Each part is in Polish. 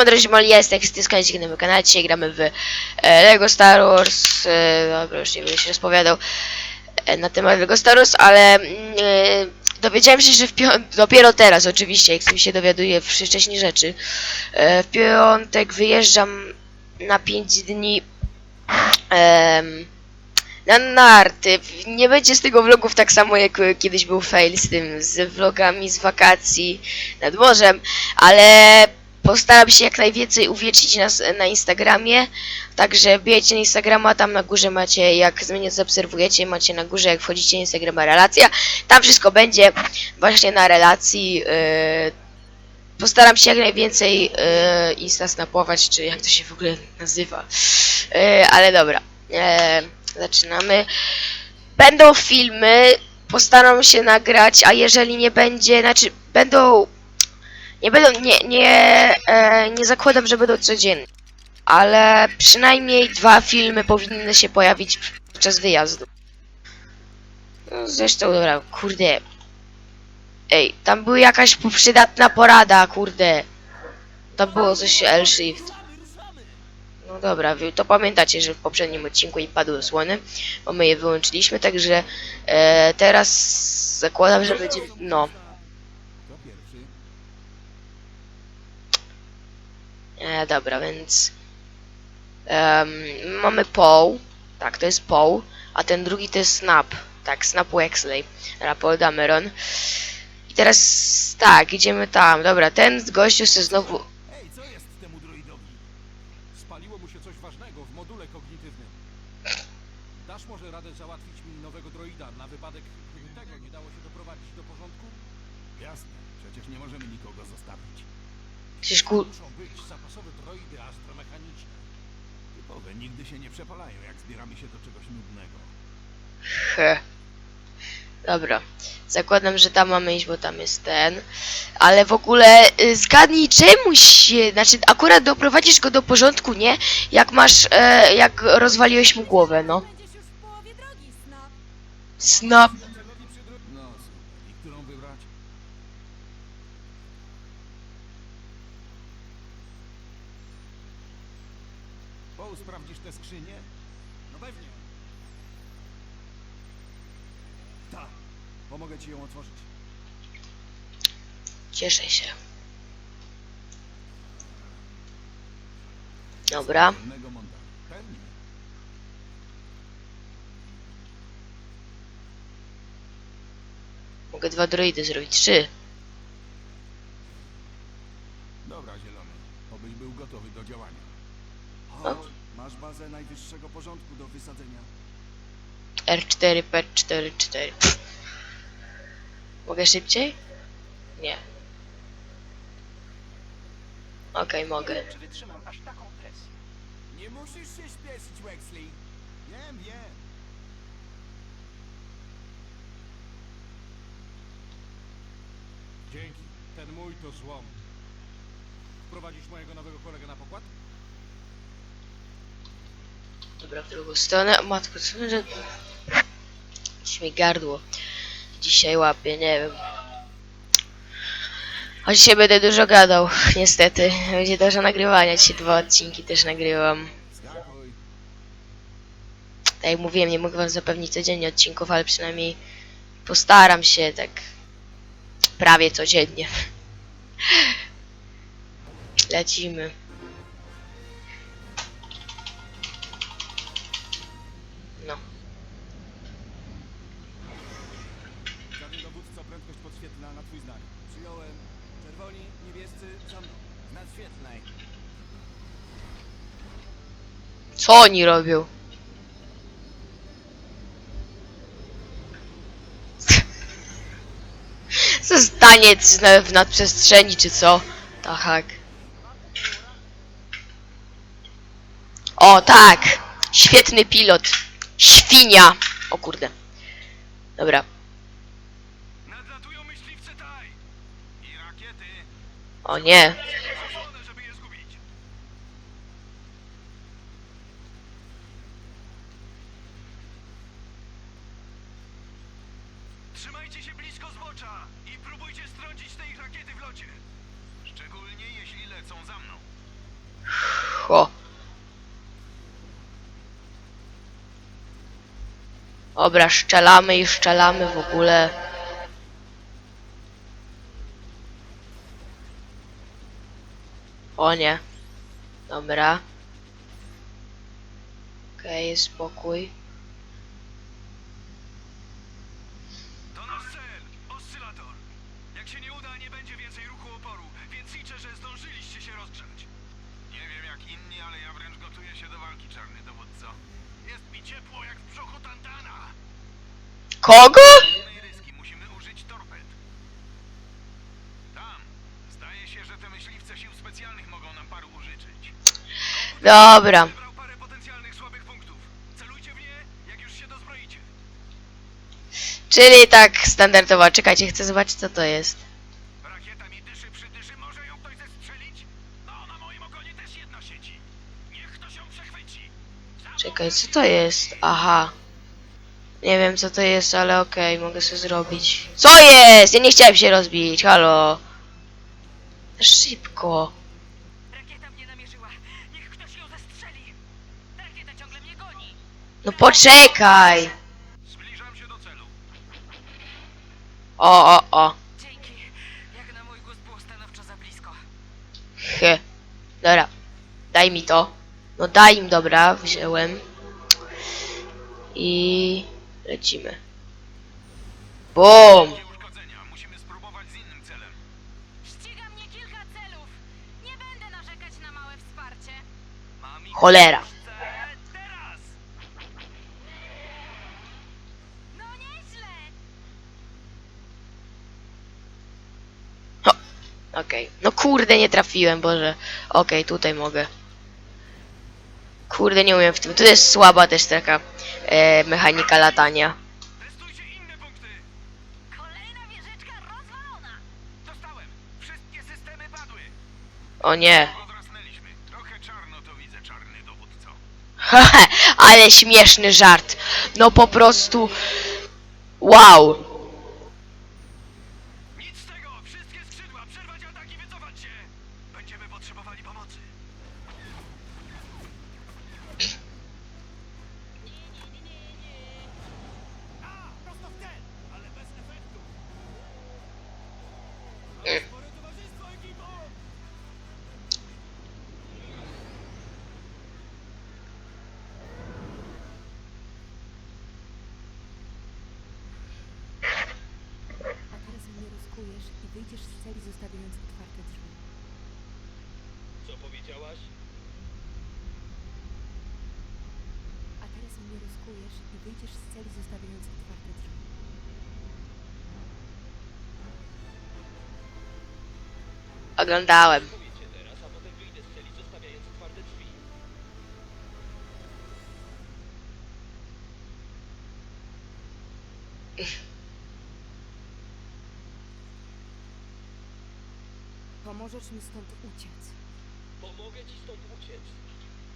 Siema drodzy moi, ja jestem Styskajczyk na moim kanale, dzisiaj gramy w e, Lego Star Wars, e, dobra już nie będę się rozpowiadał e, na temat Lego Star Wars, ale mm, dowiedziałem się, że w dopiero teraz oczywiście, jak mi się dowiaduję wcześniej rzeczy, w piątek wyjeżdżam na 5 dni na narty. Nie będzie z tego vlogów tak samo jak kiedyś był fail z tym, z vlogami z wakacji nad morzem, ale postaram się jak najwięcej uwiecznić nas na Instagramie. Także bijecie na Instagrama, tam na górze macie, jak mnie zaobserwujecie, macie na górze, jak wchodzicie na Instagrama relacja. Tam wszystko będzie właśnie na relacji. Yy, postaram się jak najwięcej yy, Insta snapować, czy jak to się w ogóle nazywa. Yy, ale dobra, yy, zaczynamy. Będą filmy, postaram się nagrać, a jeżeli nie będzie, znaczy będą nie będą, nie, nie, e, nie zakładam, że będą codziennie, ale przynajmniej dwa filmy powinny się pojawić podczas wyjazdu. No, zresztą, dobra, kurde. Ej, tam była jakaś przydatna porada, kurde. Tam było coś L-Shift. No dobra, to pamiętacie, że w poprzednim odcinku im padły osłony, bo my je wyłączyliśmy, także e, teraz zakładam, że będzie, no, E, dobra, więc em, mamy Paul, tak, to jest Paul, a ten drugi to jest Snap, tak, Snap Wexley, Paul Dameron. I teraz tak, idziemy tam, dobra, ten gościu się znowu, Ej, co jest temu droidowi? Spaliło mu się coś ważnego w module kognitywnym. Dasz może radę załatwić mi nowego droida na wypadek, gdyby tego nie dało się doprowadzić do porządku? Jasne, przecież nie możemy nikogo zostawić. Przecież ku... Muszą być zapasowe droidy astromechaniczne. Typowe nigdy się nie przepalają, jak zbieramy się do czegoś nudnego. He. Dobra, zakładam, że tam mamy iść, bo tam jest ten, ale w ogóle y, zgadnij czemu się, znaczy akurat doprowadzisz go do porządku, nie? Jak masz, e, jak rozwaliłeś mu głowę, no. Będziesz już w połowie drogi, Snap. Snap. No super, i którą wybrać? Paul, sprawdzisz tę skrzynię? No pewnie. Tak, pomogę ci ją otworzyć. Cieszę się. Dobra. Pewnie. Mogę dwa droidy zrobić. Trzy. Dobra, zielony. Obyś był gotowy do działania. Chodź, masz bazę najwyższego porządku do wysadzenia. R4, P4, 4. Mogę szybciej? Nie. Okej, mogę. Czy wytrzymam aż taką presję? Nie musisz się śpieszyć, Wexley. Wiem, wiem. Dzięki. Ten mój to złom. Wprowadzisz mojego nowego kolegę na pokład? Dobra, w drugą stronę. O Matko, co że... Mi gardło. Dzisiaj łapie, nie wiem. Choć dzisiaj będę dużo gadał, niestety. Będzie dużo nagrywania. Dzisiaj dwa odcinki też nagrywam. Tak jak mówiłem, nie mogę wam zapewnić codziennie odcinków, ale przynajmniej postaram się tak prawie codziennie. Lecimy. Co oni robią? Na- w nadprzestrzeni, czy co? Tak. O, tak! Świetny pilot. Świnia! O kurde. Dobra. O nie. Ho. Dobra, szczelamy i szczelamy w ogóle. O nie. Dobra. Okej, jest spokój. To nasz cel! Oscylator! Jak się nie uda, nie będzie więcej ruchu oporu, więc liczę, że zdążyliście się rozgrzać. Nie wiem jak inni, ale ja wręcz gotuję się do walki, czarny dowódco. Jest mi ciepło jak w brzuchu Tantana! Kogo? Innej ryski musimy użyć torped. Tam! Zdaje się, że te myśliwce sił specjalnych mogą nam paru użyczyć. Dobra. Wybrał parę potencjalnych słabych punktów. Celujcie w nie, jak już się dozbroicie. Czyli tak standardowo. Czekajcie, chcę zobaczyć co to jest. Rakieta mi dyszy przy dyszy, może ją ktoś zestrzelić? No, na moim ogonie też jedna siedzi. Niech ktoś ją przechwyci. Za Czekaj, co to jest? Aha. Nie wiem co to jest, ale okej, mogę sobie zrobić. Co jest? Ja nie chciałem się rozbić, halo. Szybko. Rakieta mnie namierzyła. Niech ktoś ją zestrzeli. Rakieta ciągle mnie goni. No poczekaj. Zbliżam się do celu. O, o, o. Dzięki. Jak na mój gust było stanowczo za blisko. He. Dobra. Daj mi to. No daj im, dobra, wziąłem. I lecimy. Ich Cholera. No. No kurde, nie trafiłem, Boże. Okej, tutaj mogę. Kurde, nie umiem w tym. Tu jest słaba też taka e, mechanika latania. O nie. Ale śmieszny żart. No po prostu. Wow. Drzwi. Pomożesz mi stąd uciec. Pomogę ci stąd uciec.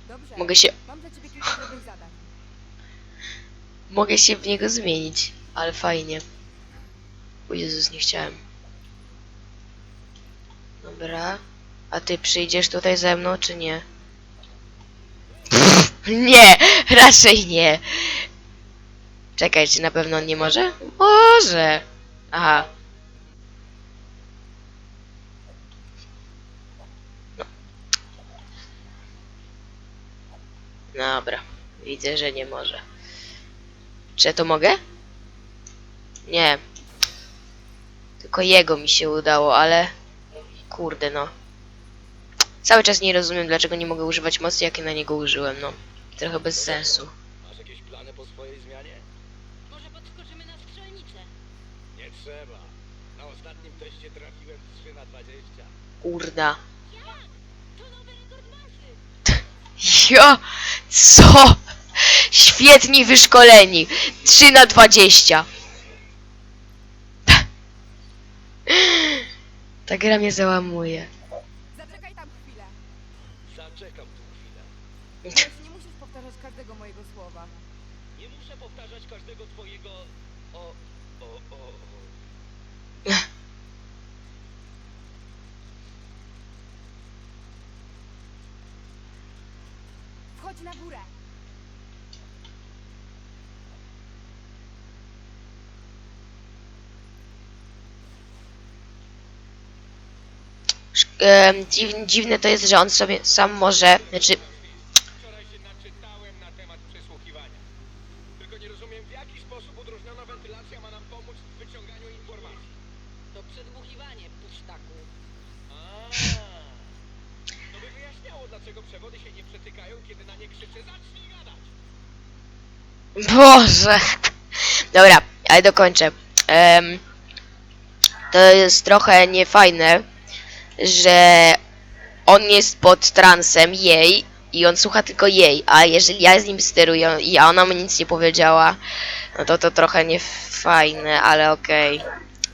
Dobrze. Mogę się, Mam dla ciebie kilka drobnych zadań. mogę się w niego zmienić. Ale fajnie. O Jezus, nie chciałem. Dobra. A ty przyjdziesz tutaj ze mną, czy nie? Pff, nie, raczej nie. Czekaj, czy na pewno on nie może? Może. Aha. No. Dobra. Widzę, że nie może. Czy ja to mogę? Nie. Tylko jego mi się udało, ale... Kurde, no. Cały czas nie rozumiem, dlaczego nie mogę używać mocy, jakie na niego użyłem, no. Trochę bez sensu. Masz jakieś plany po swojej zmianie? Może podskoczymy na strzelnicę. Nie trzeba. Na ostatnim teście trafiłem 3 na 20. Kurda. Jo! Co? Świetni wyszkoleni. 3 na 20. Ta gra mnie załamuje. Zaczekaj tam chwilę. Zaczekam tu chwilę. Nie musisz powtarzać każdego mojego słowa. Nie muszę powtarzać każdego twojego... O... O... O... o. Chodź na górę. Dziw, dziwne to jest, że on sobie sam może, znaczy, Wczoraj się naczytałem na temat przesłuchiwania. Tylko nie rozumiem, w jaki sposób udrożniona wentylacja ma nam pomóc w wyciąganiu informacji. To przedmuchiwanie, pusztaku. A, to by wyjaśniało, dlaczego przewody się nie przetykają, kiedy na nie krzyczę zacznij gadać. Boże. Dobra, ale dokończę. Em, to jest trochę niefajne, że on jest pod transem jej i on słucha tylko jej, a jeżeli ja z nim steruję i ona mu nic nie powiedziała, no to to trochę niefajne, ale okej.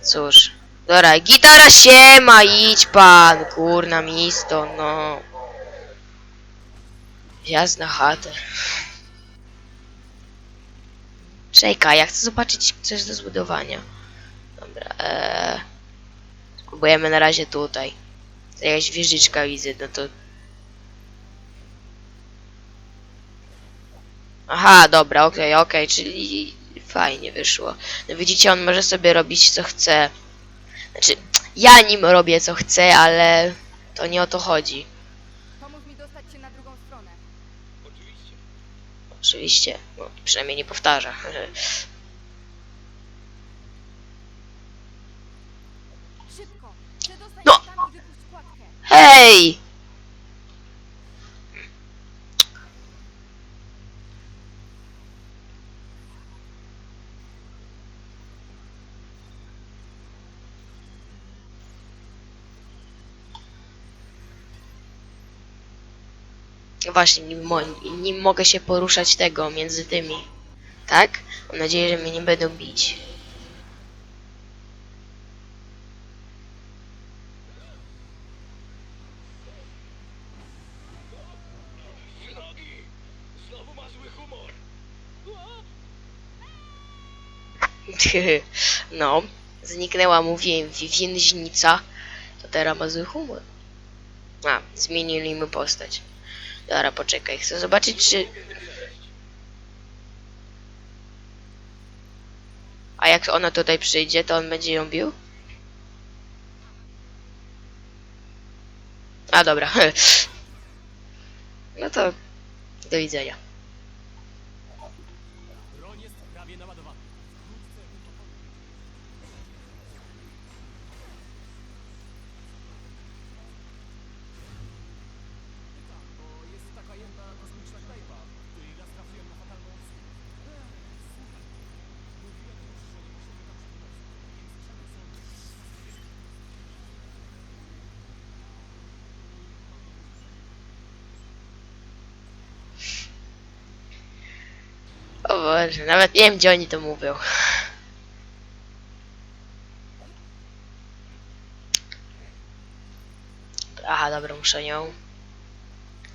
Cóż. Dobra, gitara się ma, idź pan, kurna misto, no. Wjazd na chatę. Czekaj, ja chcę zobaczyć coś do zbudowania. Dobra, eee... Spróbujemy na razie tutaj. Jakaś wieżyczka widzę, no to... Aha, dobra, okej, okej, czyli fajnie wyszło. No widzicie, on może sobie robić co chce. Znaczy, ja nim robię co chcę, ale to nie o to chodzi. Pomóż mi dostać się na drugą stronę. Oczywiście. Oczywiście, no, przynajmniej nie powtarza. Hej! Właśnie, nim, mo mogę się poruszać tego między tymi. Tak? Mam nadzieję, że mnie nie będą bić. Nogi! Znowu ma zły humor. No, zniknęła wi- więźnica, to teraz ma zły humor. A, zmienili mu postać. Dobra, poczekaj, chcę zobaczyć, czy... A jak ona tutaj przyjdzie, to on będzie ją bił? A, dobra. No to do widzenia. O Boże, nawet nie wiem, gdzie oni to mówią. Aha, dobra, muszę ją.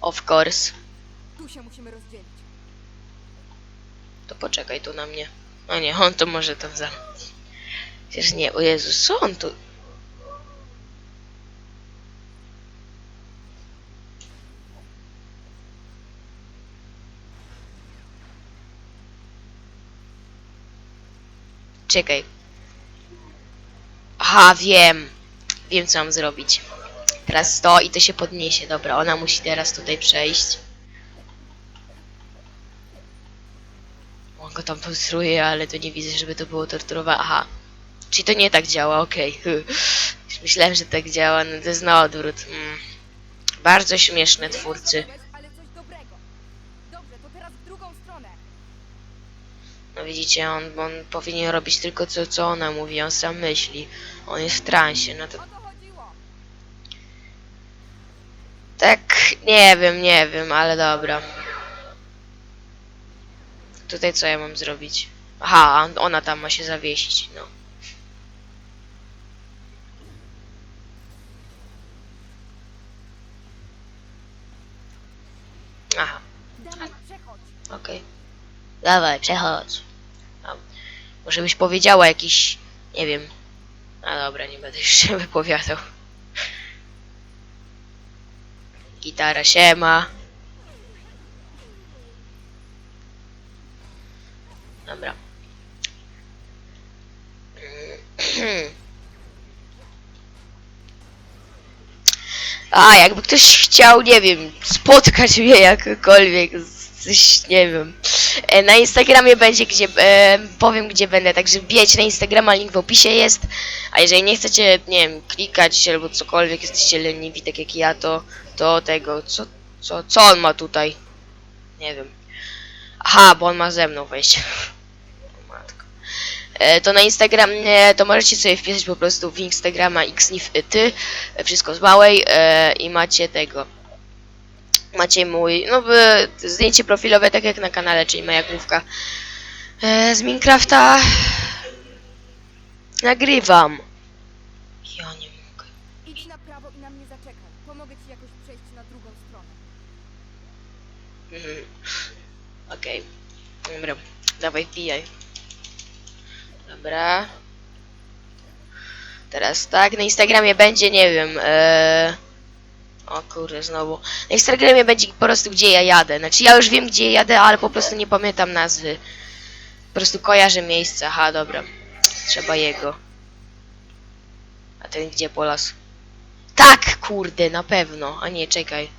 Of course. Tu się musimy rozdzielić. To poczekaj tu na mnie. No nie, on to może tam za... Przecież nie, o Jezus, co on tu... Czekaj. Aha, wiem. Wiem, co mam zrobić. Teraz to i to się podniesie. Dobra, ona musi teraz tutaj przejść. On go tam torturuje, ale to nie widzę, żeby to było torturowane. Aha. Czyli to nie tak działa, okej. Już Myślałem, że tak działa, no to jest na odwrót. Mm. Bardzo śmieszne twórcy. Zrobiłeś, ale coś dobrego. Dobrze, to teraz w drugą stronę. No widzicie, on, on powinien robić tylko to, co ona mówi, on sam myśli. On jest w transie, no to tak, nie wiem, nie wiem, ale dobra. Tutaj co ja mam zrobić? Aha, ona tam ma się zawiesić, no. Aha, okej. Dawaj, przechodź. Może byś powiedziała jakiś... Nie wiem. A dobra, nie będę już się wypowiadał. Gitara się ma. Dobra. A, jakby ktoś chciał, nie wiem, spotkać mnie jakkolwiek z coś, nie wiem. E, Na Instagramie będzie, gdzie, e, powiem gdzie będę, także wbijajcie na Instagrama, link w opisie jest. A jeżeli nie chcecie, nie wiem, klikać albo cokolwiek, jesteście leniwi, tak jak ja, to, to tego, co, co, co on ma tutaj? Nie wiem. Aha, bo on ma ze mną wejść. E, to na Instagram, to możecie sobie wpisać po prostu w Instagrama xnif ty, e, wszystko z małej e, i macie tego. Macie mój, no by, zdjęcie profilowe, tak jak na kanale, czyli moja główka. E, z Minecrafta nagrywam. Ja nie mogę. Idź na prawo i na mnie zaczekaj. Pomogę ci jakoś przejść na drugą stronę. Mhm. Okej. Dobra. Dawaj, wbijaj. Dobra. Teraz tak, na Instagramie będzie, nie wiem, eee... O kurde, znowu. Na Instagramie będzie po prostu gdzie ja jadę. Znaczy ja już wiem gdzie jadę, ale po prostu nie pamiętam nazwy. Po prostu kojarzę miejsce. Aha, dobra. Trzeba jego. A ten gdzie po las? Tak, kurde, na pewno. A nie, czekaj.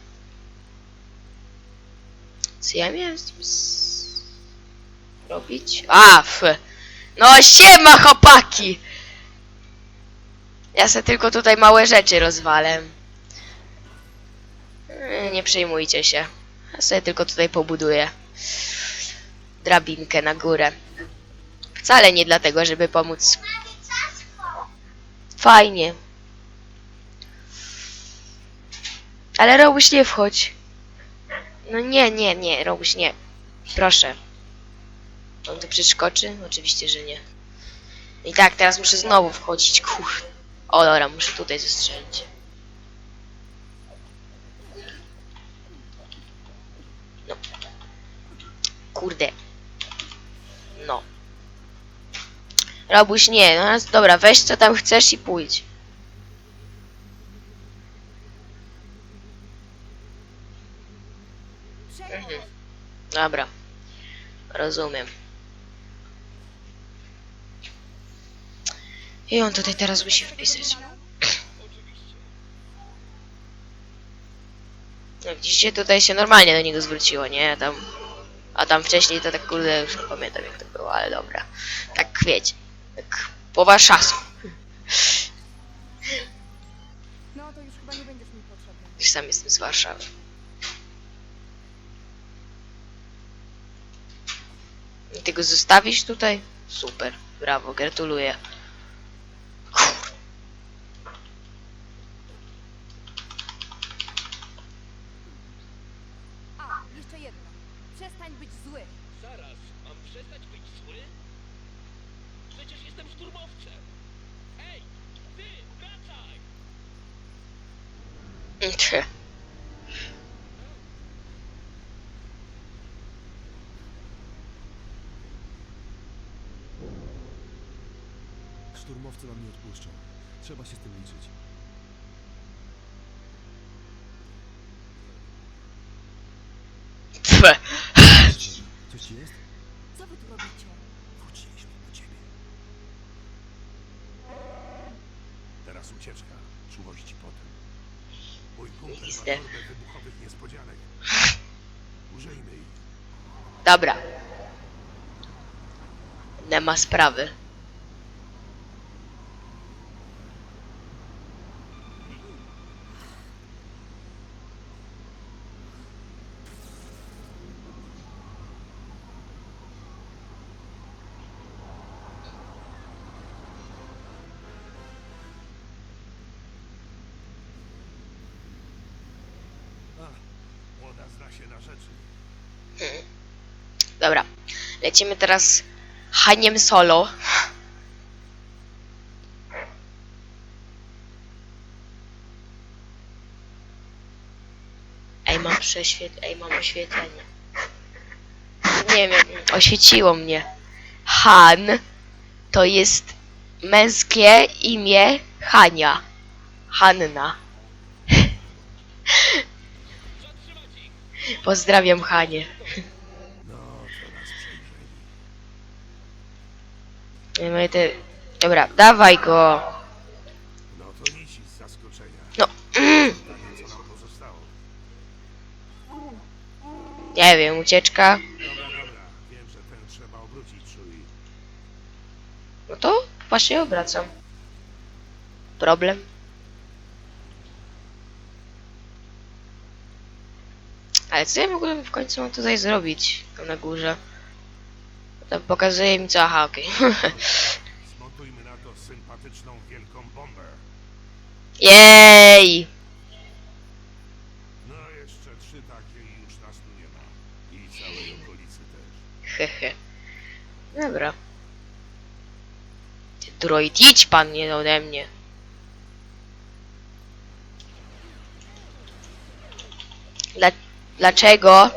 Co ja miałem z tym s- robić? A, f. No siema chłopaki! Ja se tylko tutaj małe rzeczy rozwalę. Nie przejmujcie się. Ja sobie tylko tutaj pobuduję. Drabinkę na górę. Wcale nie dlatego, żeby pomóc. Fajnie. Ale Robuś nie wchodź. No nie, nie, nie, Robuś nie. Proszę. On tu przeskoczy? Oczywiście, że nie. I tak, teraz muszę znowu wchodzić, kur... O, dobra, muszę tutaj zestrzelić. Kurde. No. Robuś nie, no dobra, weź co tam chcesz i pójdź. Mhm. Dobra. Rozumiem. I on tutaj teraz musi wpisać. No widzicie, tutaj się normalnie do niego zwróciło, nie? Tam, a tam wcześniej to tak kurde już nie pamiętam jak to było, ale dobra. Tak wiecie, tak po warszawsku. No to już chyba nie będziesz mi potrzebny. Już sam jestem z Warszawy. I ty go zostawisz tutaj? Super, brawo, gratuluję. A, jeszcze jedno. Przestań być zły. Zaraz, mam przestać być zły? Przecież jestem szturmowcem. Hej, ty, wracaj! Szturmowcy nam nie odpuszczą. Trzeba się z tym liczyć. Coś ci jest? Co wy tu robicie? Wróciliśmy po ciebie. Teraz ucieczka. Czułości potem. Mój kumpel ma torbę wybuchowych niespodzianek. Użyjmy ich. Dobra. Nie ma sprawy. Się na rzeczy. Dobra. Lecimy teraz Haniem solo. Ej, mam przeświet... Ej, mam oświetlenie. Nie wiem, oświeciło mnie. Han to jest męskie imię Hania. Hanna. Pozdrawiam Hanie. No, przejrzeli. Nie ma te... Dobra, dawaj go. No to nic z zaskoczenia. No. Nie wiem, ucieczka. Dobra, dobra. Wiem, że ten trzeba obrócić. No to właśnie obracam. Problem? Ale co ja w ogóle w końcu mam tutaj zrobić? Tam na górze. Tam pokazuje mi co, aha, okej. Zmontujmy na to sympatyczną wielką bombę. Jej! No jeszcze trzy takie i już nas tu nie ma. I całej okolicy też. Hehe. Dobra. Ty droid, idź pan nie ode mnie. Dla, dlaczego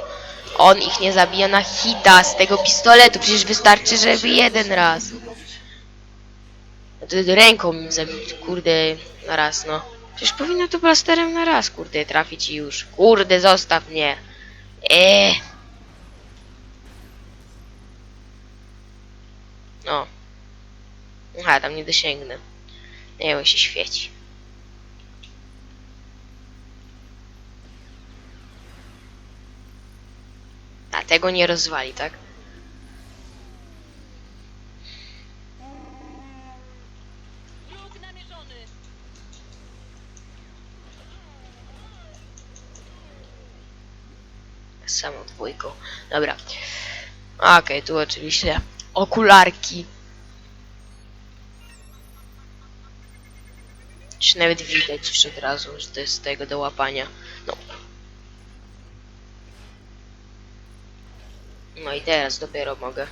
on ich nie zabija na hita z tego pistoletu? Przecież wystarczy, żeby jeden raz. Ręką im zabić, kurde, na raz, no. Przecież powinno to blasterem na raz, kurde, trafić i już. Kurde, zostaw mnie. Eee. No. Aha, tam nie dosięgnę. Nie, bo się świeci. A tego nie rozwali, tak? Samą dwójką. Dobra. Okej, tu oczywiście okularki. Czy nawet widać już od razu, że to jest z tego do łapania. No. No i teraz dopiero mogę.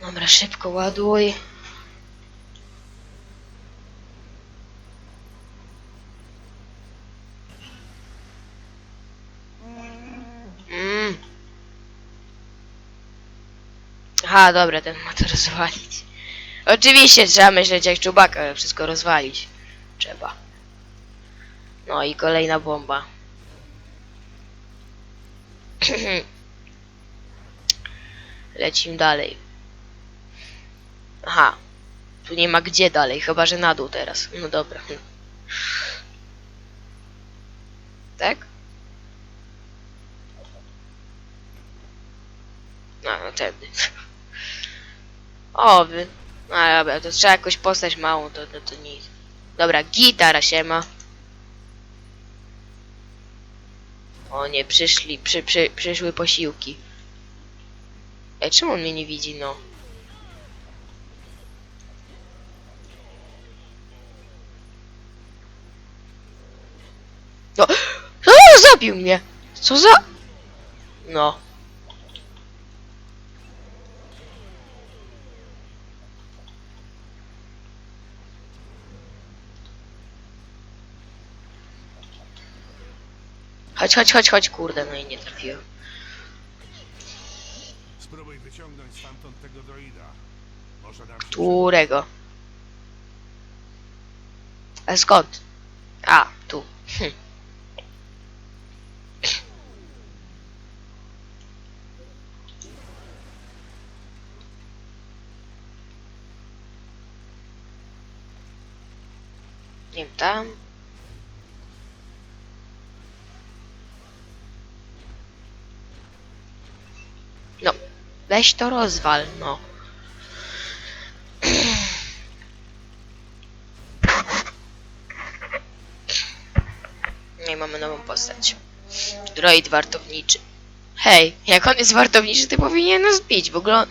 Dobra, szybko ładuj. Mm. Aha, dobra, ten ma to rozwalić. Oczywiście trzeba myśleć jak czubaka, wszystko rozwalić. Trzeba. No i kolejna bomba. Lecimy dalej. Aha. Tu nie ma gdzie dalej, chyba że na dół teraz. No dobra. Tak? No, no tędy. O, wy. No dobra, to trzeba jakoś postać małą, to, to, to nic. Dobra, gitara się ma. O nie, przyszli, przy, przy, przyszły posiłki. Ej, czemu on mnie nie widzi, no? No, o, zabił mnie! Co za... No. Chodź, chodź, chodź, chodź, kurde, no i nie trafiłem. Spróbuj wyciągnąć stamtąd tego droida. Może nam się Którego? A skąd? A, tu. Hm. Nie wiem, tam. Weź to rozwal, no. No i mamy nową postać. Droid wartowniczy. Hej, jak on jest wartowniczy, to powinien nas bić. W ogóle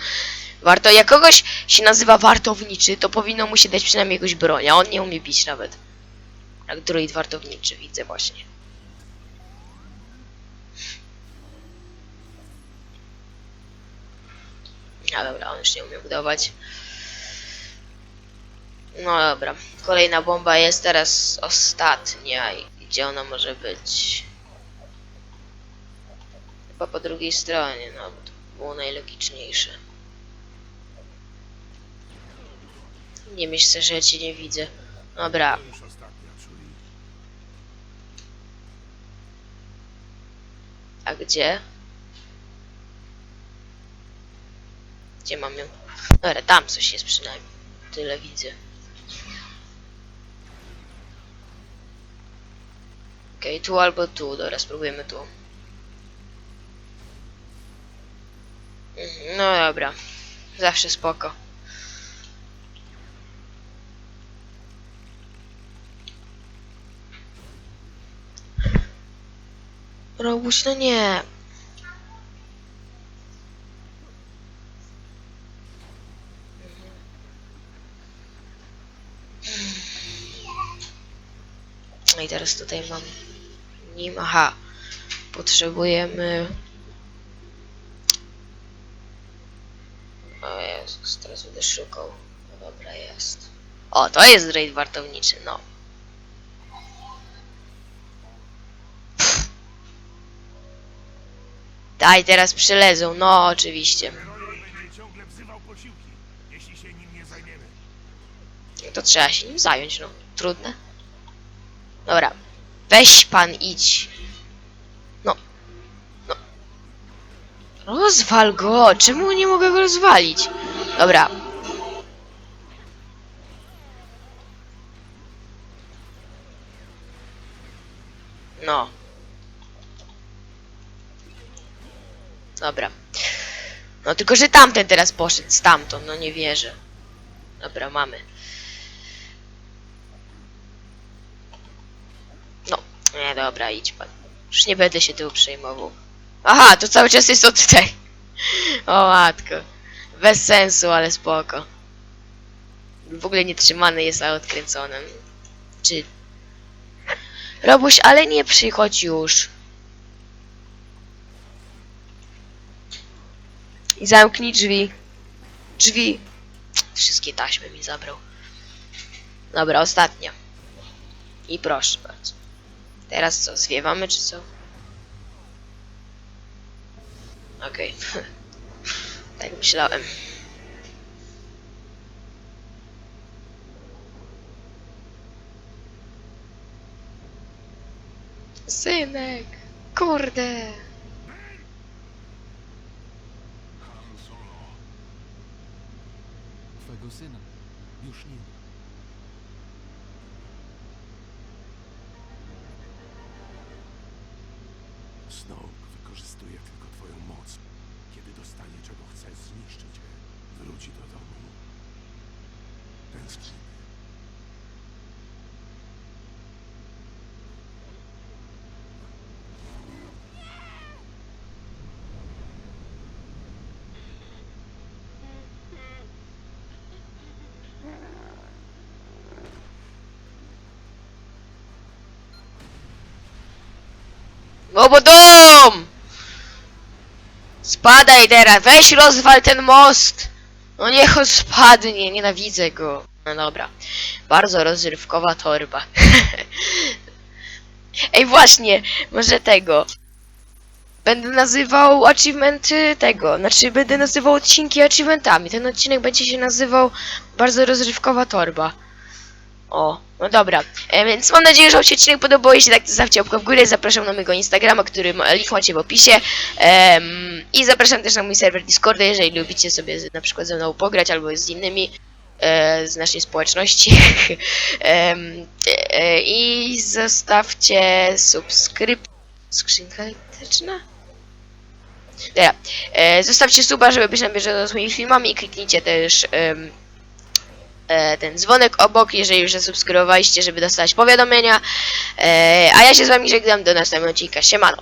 warto, jak kogoś się nazywa wartowniczy, to powinno mu się dać przynajmniej jakąś broń, a on nie umie bić nawet. Jak droid wartowniczy, widzę właśnie. A dobra, on już nie umie budować. No dobra, kolejna bomba jest teraz ostatnia. Gdzie ona może być? Chyba po drugiej stronie, no bo to było najlogiczniejsze. Nie myślę, że ja cię nie widzę. Dobra, a gdzie? Gdzie mam ją? Dobra, tam coś jest przynajmniej. Tyle widzę. Okej, tu albo tu. Dobra, spróbujemy tu. Mhm, No dobra. Zawsze spoko. Robuś, no nie. No i teraz tutaj mam nim. Aha. Potrzebujemy. O Jezus, teraz będę szukał. No dobra, jest. O, to jest raid wartowniczy, no. Daj, teraz przylezą, no oczywiście. To trzeba się nim zająć, no. Trudne. Dobra. Weź pan, idź. No. No. Rozwal go! Czemu nie mogę go rozwalić? Dobra. No. Dobra. No tylko, że tamten teraz poszedł stamtąd, no nie wierzę. Dobra, mamy. No, nie, dobra, idź pan. Już nie będę się tyłu przejmował. Aha, to cały czas jest od tutaj. O matko. Bez sensu, ale spoko. W ogóle nie trzymany jest, a odkręcony. Czy... Robuś, ale nie przychodź już. I zamknij drzwi. Drzwi. Wszystkie taśmy mi zabrał. Dobra, ostatnia. I proszę bardzo. Teraz co, zwiewamy czy co? Okej. tak myślałem. Synek! Kurde! Twego syna już nie ma. No bo dom! Spadaj teraz, weź rozwal ten most! No niech on spadnie, nienawidzę go. No dobra, bardzo rozrywkowa torba. Ej właśnie, może tego. Będę nazywał achievementy tego, znaczy będę nazywał odcinki achievementami. Ten odcinek będzie się nazywał bardzo rozrywkowa torba. O, no dobra. E, więc mam nadzieję, że Wam się odcinek podobał. Jeśli tak, to zostawcie łapkę w górę. Zapraszam na mojego Instagrama, który link macie w opisie. I zapraszam też na mój serwer Discorda, jeżeli lubicie sobie z, na przykład ze mną pograć albo z innymi e, z naszej społeczności. Em, e, I zostawcie subskrypcję. Skrzynka elektryczna? Dobra. E, zostawcie suba, żeby być na bieżąco z moimi filmami i kliknijcie też em, e, ten dzwonek obok, jeżeli już zasubskrybowaliście, żeby dostać powiadomienia. E, a ja się z wami żegnam do następnego odcinka. Siemano.